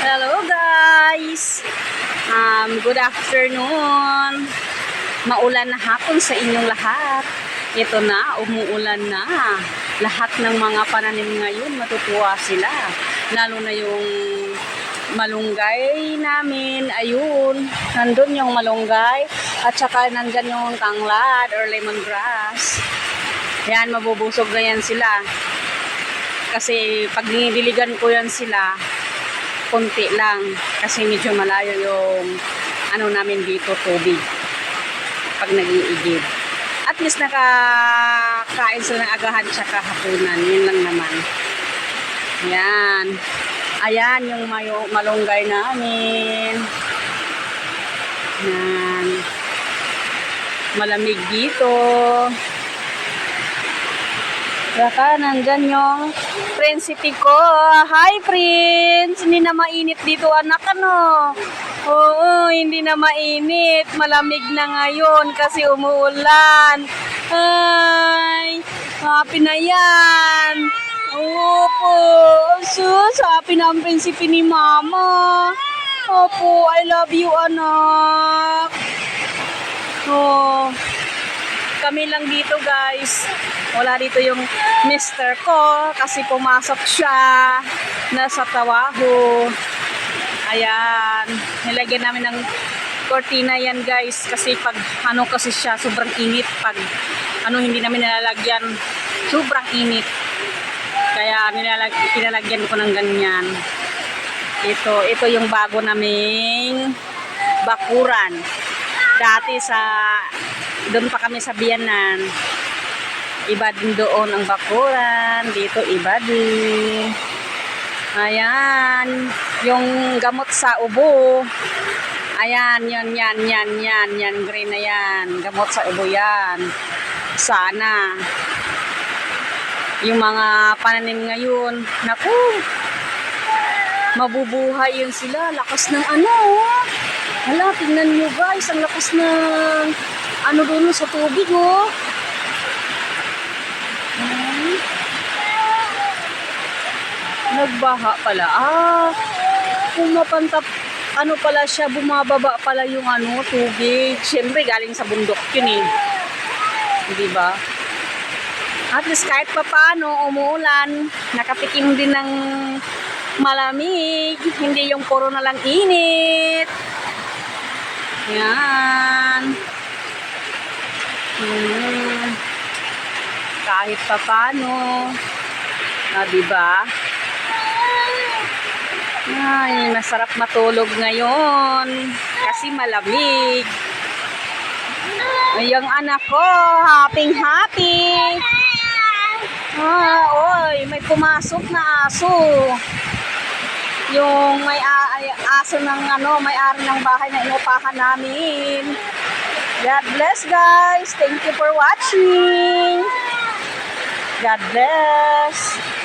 Hello guys! Um, good afternoon! Maulan na hapon sa inyong lahat. Ito na, umuulan na. Lahat ng mga pananim ngayon, matutuwa sila. Lalo na yung malunggay namin, ayun. Nandun yung malunggay. At saka nandyan yung tanglad or lemongrass. Yan, mabubusog na yan sila. Kasi pag dinidiligan ko yan sila, konti lang kasi medyo malayo yung ano namin dito tubig pag nag-iigib. At least nakakain sila ng agahan tsaka hapunan. Yun lang naman. Yan. Ayan yung mayo, malunggay namin. Yan. Malamig dito. Saka nandyan yung prinsipy ko. Hi, Prince! Hindi na mainit dito, anak, ano? Oo, hindi na mainit. Malamig na ngayon kasi umuulan. Ay, happy na yan. Opo, sus, happy na ang prinsipy ni Mama. Opo, I love you, anak. Oh, kami lang dito guys. Wala dito yung mister ko kasi pumasok siya nasa tawaho. Ayan. Nilagyan namin ng cortina yan guys kasi pag ano kasi siya sobrang init pag ano hindi namin nilalagyan sobrang init. Kaya nilalag, pinalagyan ko ng ganyan. Ito, ito yung bago naming bakuran. Dati sa doon pa kami sa Biyanan. Iba din doon ang bakuran. Dito iba din. Ayan. Yung gamot sa ubo. Ayan, yan, yan, yan, yan, yan, green na yan. Gamot sa ubo yan. Sana. Yung mga pananim ngayon, naku, mabubuhay yun sila. Lakas ng ano, oh. Hala, tingnan nyo guys, ang lakas ng ano doon sa tubig, oh. Hmm. Nagbaha pala. Ah, pumapantap, ano pala siya, bumababa pala yung ano, tubig. Siyempre, galing sa bundok yun eh. Di ba? At least kahit pa paano, umuulan, nakatikim din ng malamig. Hindi yung puro na lang init. Yan. Hmm. Kahit pa paano. Ah, di ba? Ay, masarap matulog ngayon. Kasi malamig. Ay, anak ko, happy happy. Ah, oy, may pumasok na aso. Yung may aso ng ano, may-ari ng bahay na inupahan namin. God bless guys. Thank you for watching. God bless.